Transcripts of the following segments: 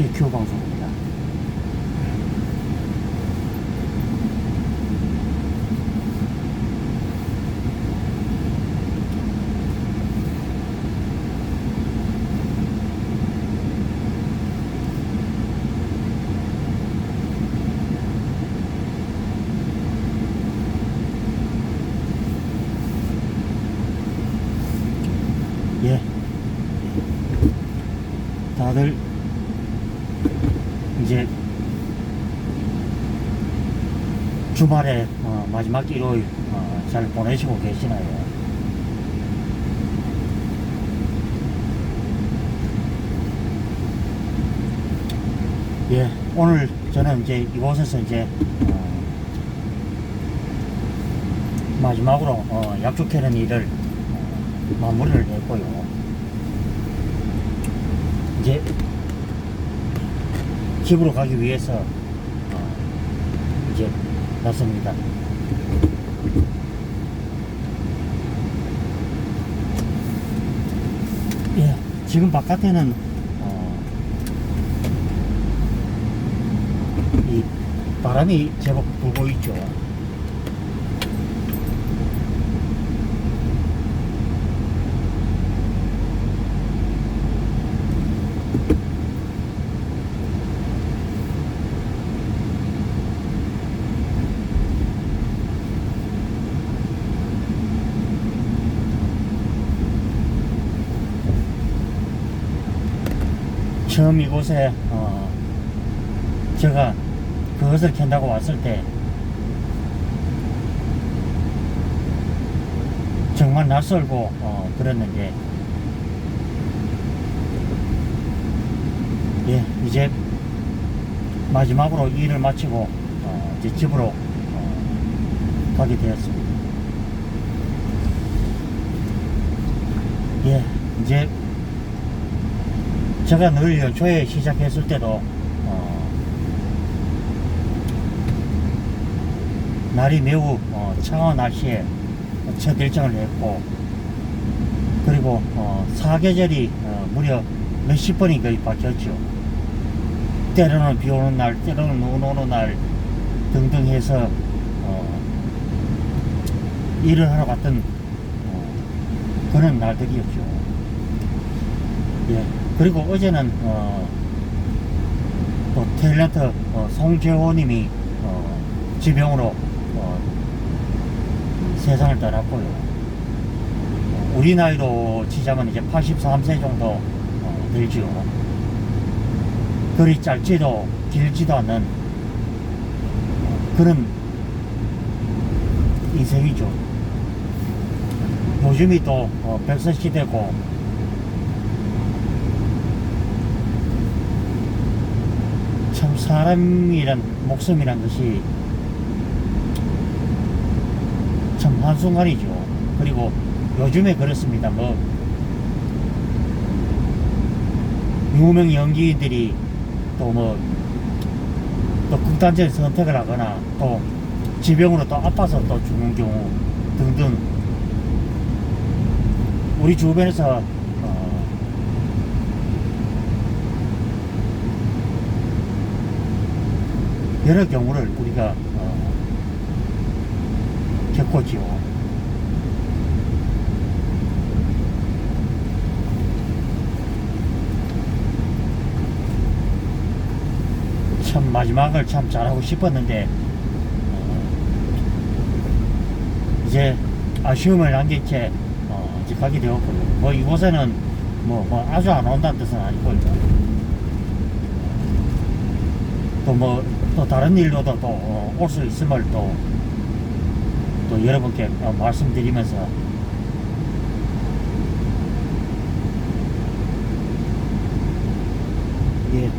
예, CQ 방송입니다. 예. 다들 이제 주말에 어, 마지막 일요일 어, 잘 보내시고 계시나요? 예, 오늘 저는 이제 이곳에서 이제 어, 마지막으로 어, 약속해는 일을 어, 마무리를 했고요. 이제 집으로 가기 위해서 어, 나섭니다. 예, 지금 바깥에는 어, 이 바람이 제법 불고 있죠. 처음 이곳에 어, 제가 그것을 캔다고 왔을 때 정말 낯설고 어, 그랬는데 예 이제 마지막으로 일을 마치고 어, 이제 집으로 어, 가게 되었습니다. 예 이제 제가 늘 연초에 시작했을 때도 어, 날이 매우 어, 차가운 날씨에 첫 일정을 했고 그리고 어, 사계절이 어, 무려 몇십 번이 거의 바뀌었죠. 때로는 비 오는 날, 때로는 눈 오는 날 등등 해서 어, 일을 하러 갔던 어, 그런 날들이었죠. 예. 그리고 어제는 어, 또 탤런트 어, 송재호님이 어, 지병으로 어, 세상을 떠났고요. 어, 우리 나이로 치자면 이제 83세 정도 어, 되죠. 그리 짧지도 길지도 않는 어, 그런 인생이죠. 요즘이 또 어, 백세 시대고 참 사람이란 목숨이란 것이 참 한순간이죠. 그리고 요즘에 그렇습니다. 뭐 유명 연기인들이 또 뭐 또 극단적인 선택을 하거나 또 지병으로 또 아파서 또 죽는 경우 등등 우리 주변에서 어, 여러 경우를 우리가 어, 겪었지요. 참 마지막을 참 잘하고 싶었는데 어, 이제 아쉬움을 남긴 채 어, 이제 가게 되었고요. 뭐 이곳에는 뭐, 뭐 아주 안 온다는 뜻은 아니고요. 또뭐 또 다른 일로도 또 올 수 있음을 또, 또 여러분께 어, 말씀드리면서 예.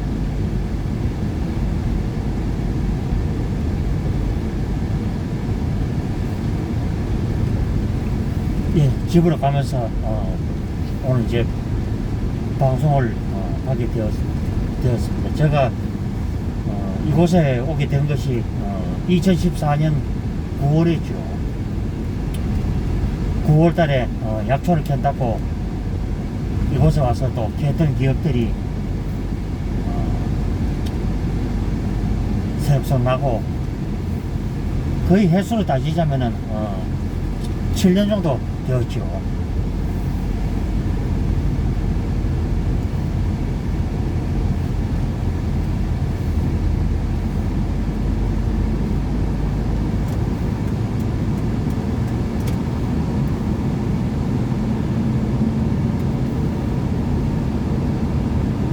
예, 집으로 가면서 어, 오늘 이제 방송을 어, 하게 되었, 되었습니다. 제가 어, 이곳에 오게 된 것이 어, 2014년 9월이죠. 9월 달에 어, 약초를 캔다고 이곳에 와서 또 캐던 기업들이 어, 새롭선 나고 거의 횟수로 따지자면은 어, 7년 정도 되었죠.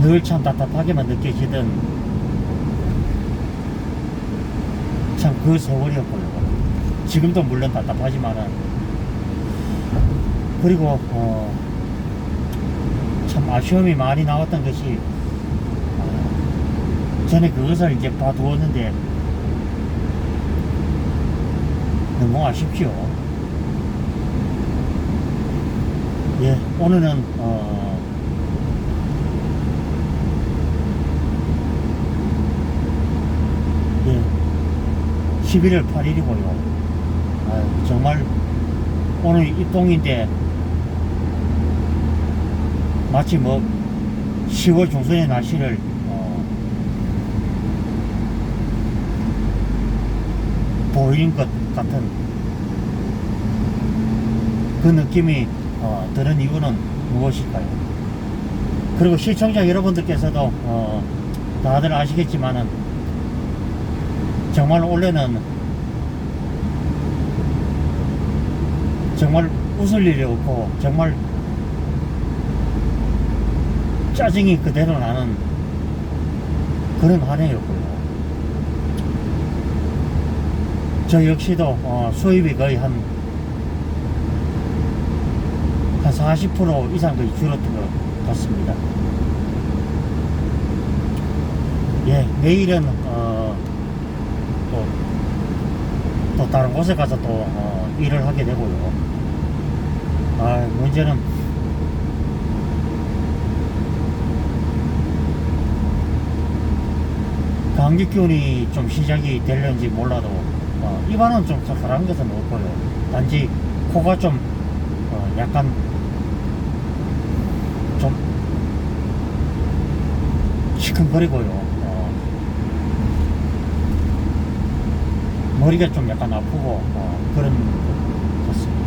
늘 참 답답하게만 느껴지던 참 그 세월이었고요. 지금도 물론 답답하지만은 그리고 어, 참 아쉬움이 많이 나왔던 것이 어, 전에 그것을 이제 봐두었는데 너무 아쉽죠. 예, 오늘은 어, 예, 11월 8일이고요. 정말 오늘 입동인데 마치 뭐 10월 중순의 날씨를 어, 보이는 것 같은 그 느낌이 어, 드는 이유는 무엇일까요? 그리고 시청자 여러분들께서도 어, 다들 아시겠지만은 정말 올해는 정말 웃을 일이 없고 정말 짜증이 그대로 나는 그런 한 해였고요. 저 역시도 어, 수입이 거의 한, 한 40% 이상 거의 줄었던 것 같습니다. 예, 내일은 어, 또, 또 다른 곳에 가서 또 어, 일을 하게 되고요. 아, 문제는 감기 기운이 좀 시작이 될는지 몰라도 어, 입안은 좀 칼칼한 것은 없고요. 단지 코가 좀 어, 약간 좀 시큰거리고요. 어, 머리가 좀 약간 아프고 어, 그런 것 같습니다.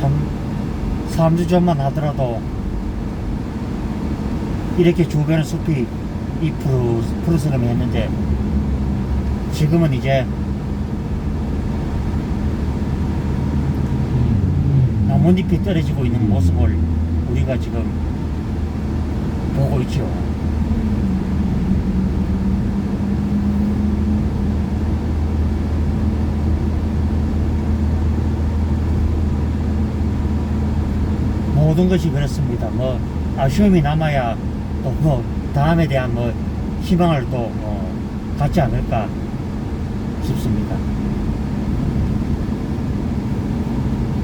참 3주 전만 하더라도 이렇게 주변에 숲이 이 푸르, 푸르스름이 했는데 지금은 이제 나뭇잎이 떨어지고 있는 모습을 우리가 지금 보고 있죠. 모든 것이 그렇습니다. 뭐 아쉬움이 남아야 또 뭐 다음에 대한 뭐 희망을 또 어, 갖지 않을까 싶습니다.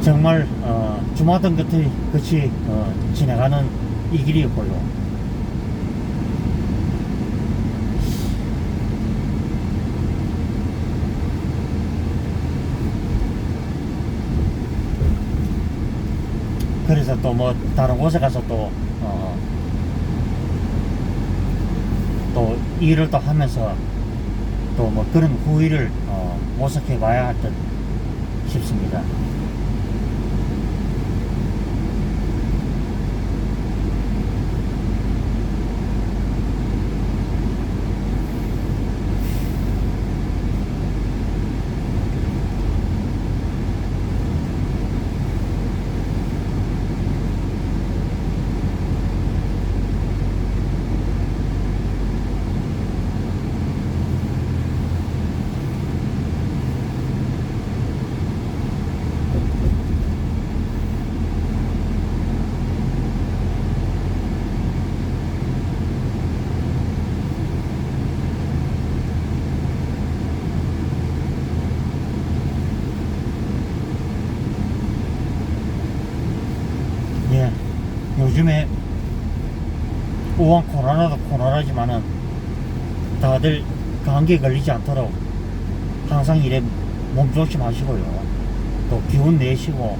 정말 어, 주마등 끝이 끝이 어, 지나가는 이 길이었고요. 그래서 또 뭐 다른 곳에 가서 또, 어, 또 일을 또 하면서 또 뭐 그런 후일을 어, 모색해 봐야 할 듯 싶습니다. 요즘에 오한 코로나도 코로나지만은 다들 감기에 걸리지 않도록 항상 일에 몸조심하시고요. 또 기운 내시고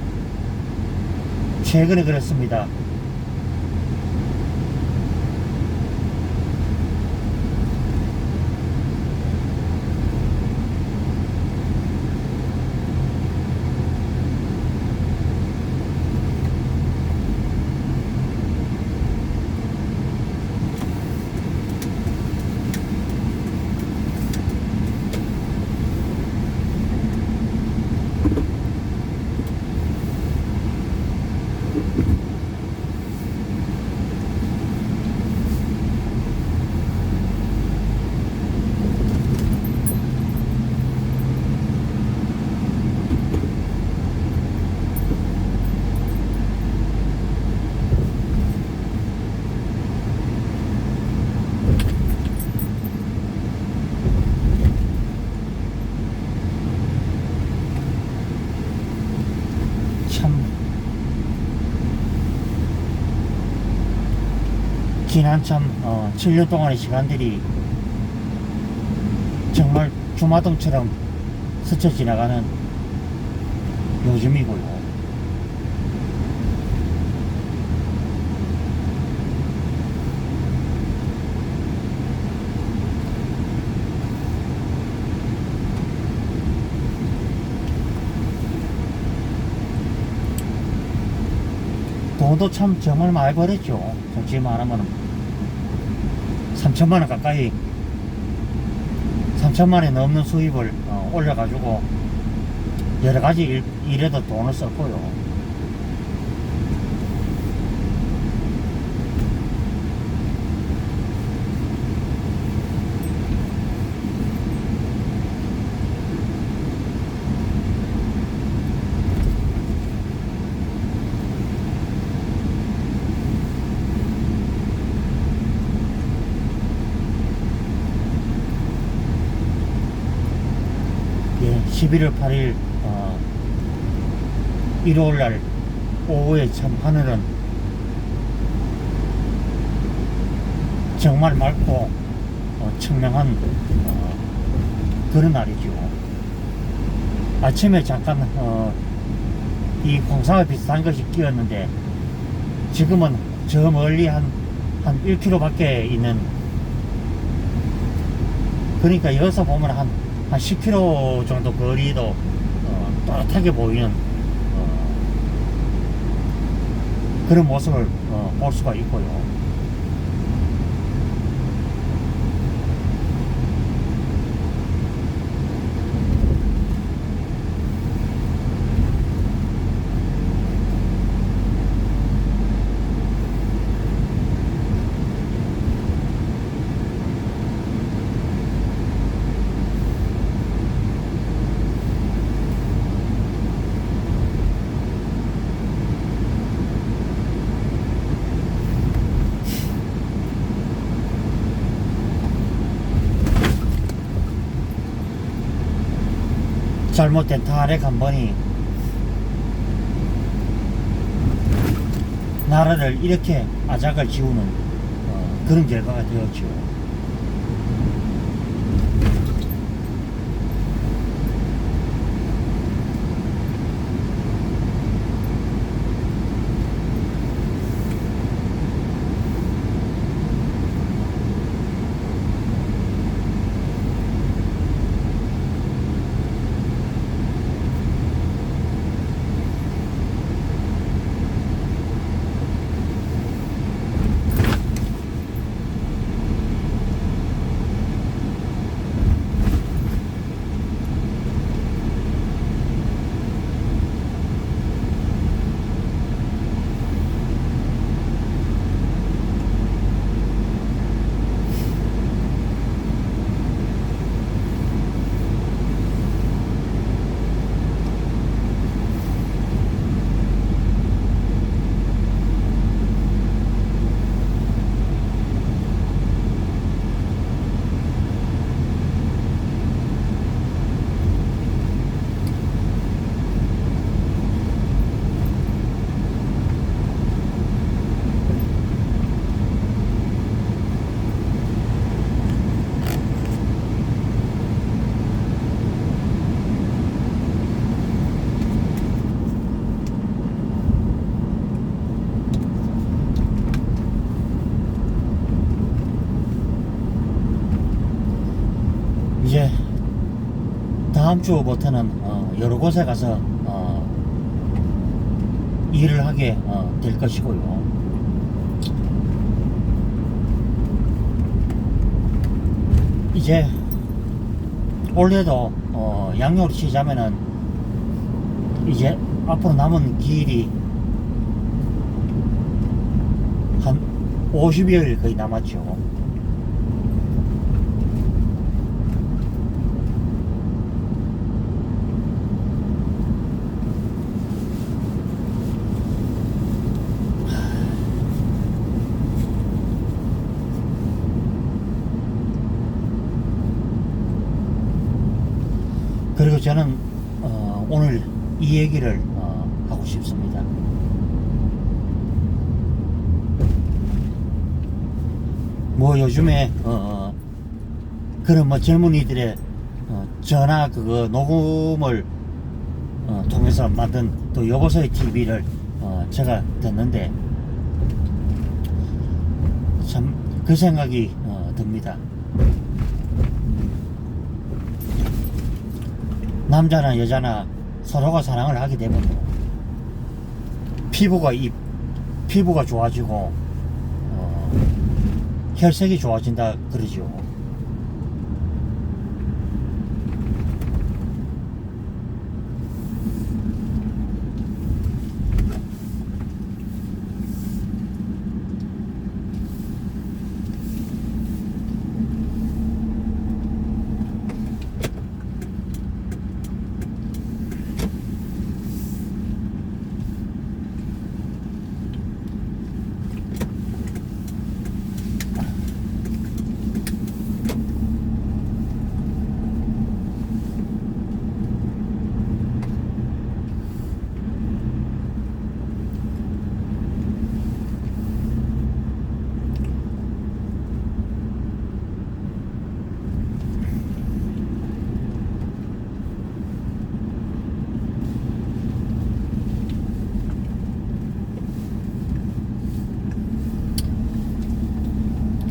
최근에 그랬습니다. 지난 참 어, 7년 동안의 시간들이 정말 주마등처럼 스쳐 지나가는 요즘이고요. 돈도 참 정말 많이 벌었죠. 솔직히 말하면 3천만 원 가까이 3천만 원이 넘는 수입을 어, 올려가지고 여러 가지 일, 일에도 돈을 썼고요. 예, 11월 8일 어, 일요일 날 오후에 참 하늘은 정말 맑고 어, 청량한 어, 그런 날이죠. 아침에 잠깐 어, 이 홍상을 비슷한 것이 끼었는데 지금은 저 멀리 한, 한 1km밖에 있는 그러니까 여기서 보면 한, 한 10km 정도 거리도 어, 또렷하게 보이는 어, 그런 모습을 어, 볼 수가 있고요. 잘못된 탈핵 한 번이 나라를 이렇게 아작을 지우는 어, 그런 결과가 되었죠. 다음 주부터는 어, 여러 곳에 가서 어, 일을 하게 어, 될 것이고요. 이제 올해도 어, 양력으로 치자면은 이제 앞으로 남은 길이 한 50여일 거의 남았죠. 그리고 저는 어, 오늘 이 얘기를 어, 하고 싶습니다. 뭐 요즘에 어, 어, 그런 뭐 젊은이들의 어, 전화 그거 녹음을 어, 통해서 만든 또 여보세요 TV를 어, 제가 듣는데 참 그 생각이 어, 듭니다. 남자나 여자나 서로가 사랑을 하게 되면 피부가 이 피부가 좋아지고 어, 혈색이 좋아진다 그러죠.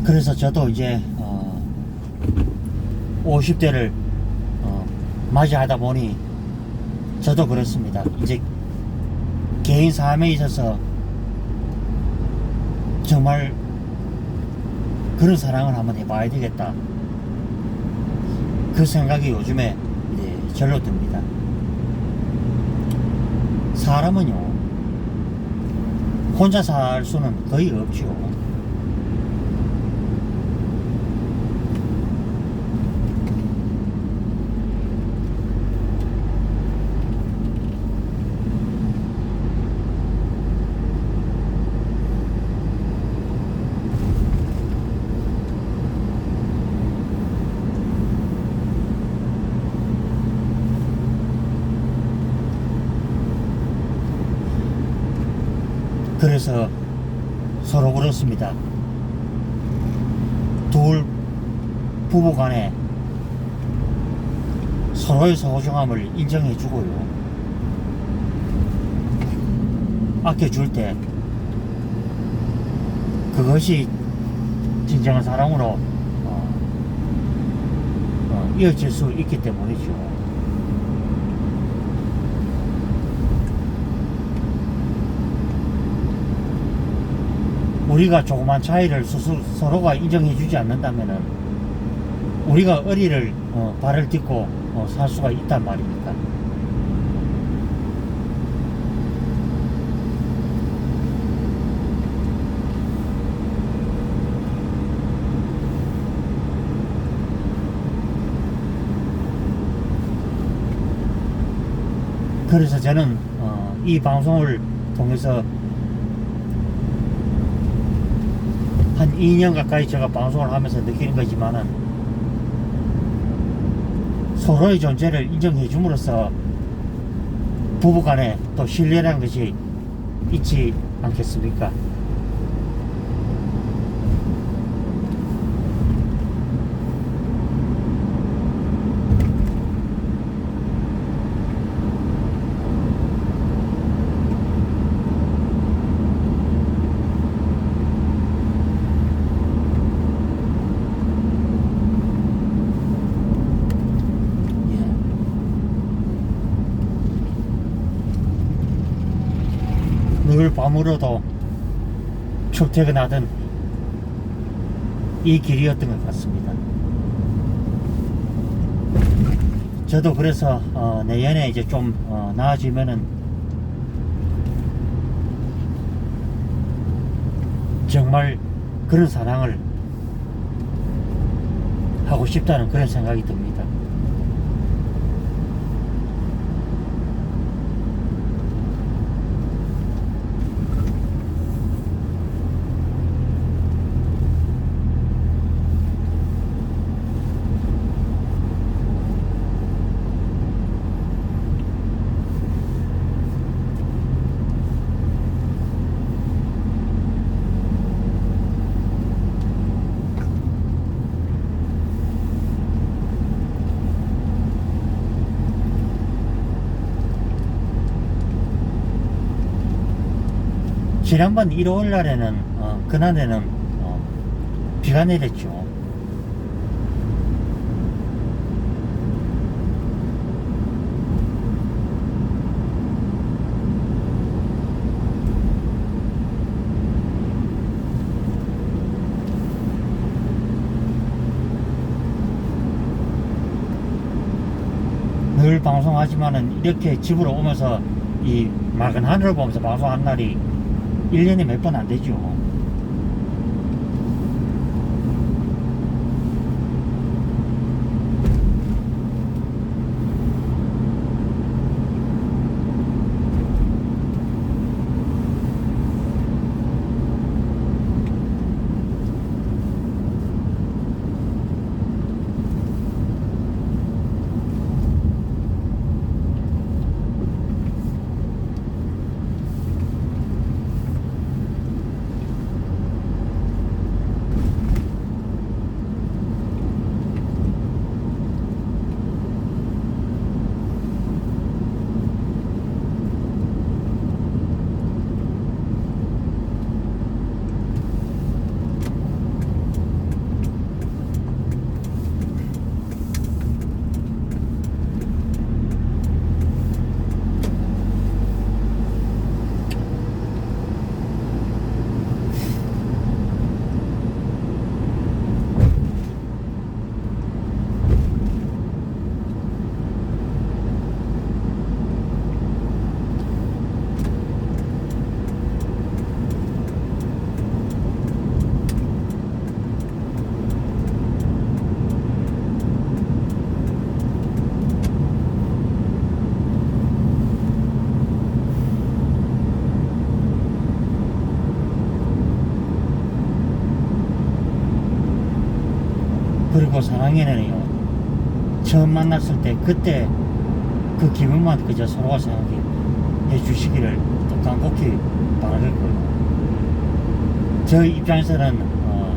그래서 저도 이제 어, 50대를 어, 맞이하다 보니 저도 그렇습니다. 이제 개인 삶에 있어서 정말 그런 사랑을 한번 해봐야 되겠다. 그 생각이 요즘에 이제 절로 듭니다. 사람은요, 혼자 살 수는 거의 없죠. 그래서 서로 그렇습니다. 둘 부부 간에 서로의 소중함을 인정해 주고요. 아껴줄 때 그것이 진정한 사랑으로 어, 어, 이어질 수 있기 때문이죠. 우리가 조그만 차이를 스스로, 서로가 인정해 주지 않는다면은 우리가 어리를 어, 발을 딛고 어, 살 수가 있단 말입니까? 그래서 저는 어, 이 방송을 통해서 한 2년 가까이 제가 방송을 하면서 느끼는 거지만은 서로의 존재를 인정해 줌으로써 부부간에 또 신뢰라는 것이 있지 않겠습니까? 예. 늘 밤으로도 출퇴근하던 이 길이었던 것 같습니다. 저도 그래서 어, 내년에 이제 좀 어, 나아지면은 정말 그런 사랑을 하고 싶다는 그런 생각이 듭니다. 지난번 일요일 날에는 어, 그날에는 어, 비가 내렸죠. 늘 방송하지만은 이렇게 집으로 오면서 이 맑은 하늘을 보면서 방송한 날이 1년에 몇 번 안 되죠. 그리고 사랑에는요 처음 만났을 때 그때 그 기분만 그저 서로가 생각해 주시기를 또 간곡히 바라겠고요. 저 입장에서는 어,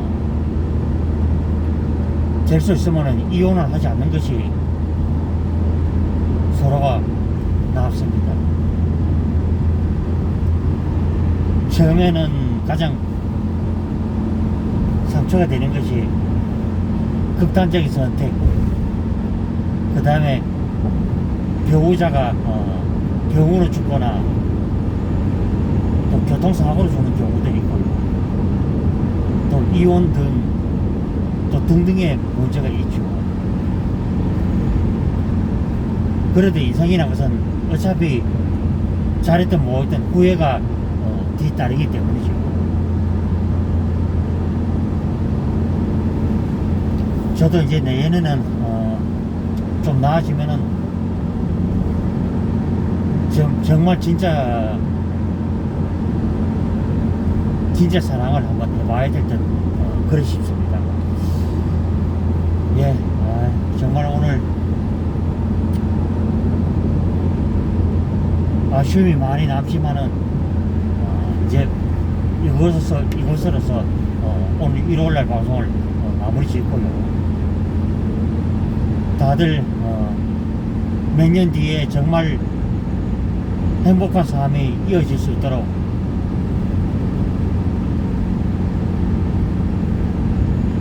될수 있으면 이혼을 하지 않는 것이 서로가 나았습니다. 처음에는 가장 상처가 되는 것이 극단적인 선택. 그 다음에 배우자가 어, 병으로 죽거나 또 교통사고로 죽는 경우도 있고요. 또 이혼 등, 또 등등의 문제가 있죠. 그래도 인생이라는 것은 어차피 잘했든 못했든 후회가 어, 뒤따르기 때문이죠. 저도 이제 내년에는 어, 좀 나아지면은 정, 정말 진짜 진짜 사랑을 한번 해봐야 될듯 어, 그러 싶습니다. 예, 아, 정말 오늘 아쉬움이 많이 남지만은 어, 이제 이곳에서 이곳으로서 어, 오늘 일요일날 방송을 어, 마무리 짓고요. 다들 어, 몇 년 뒤에 정말 행복한 삶이 이어질 수 있도록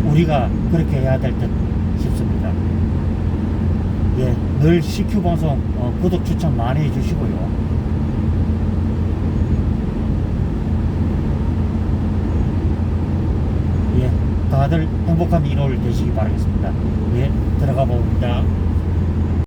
우리가 그렇게 해야 될 듯 싶습니다. 예, 늘 CQ 방송 어, 구독 추천 많이 해주시고요. 다들 행복한 1월 되시기 바라겠습니다. 예, 들어가 봅니다.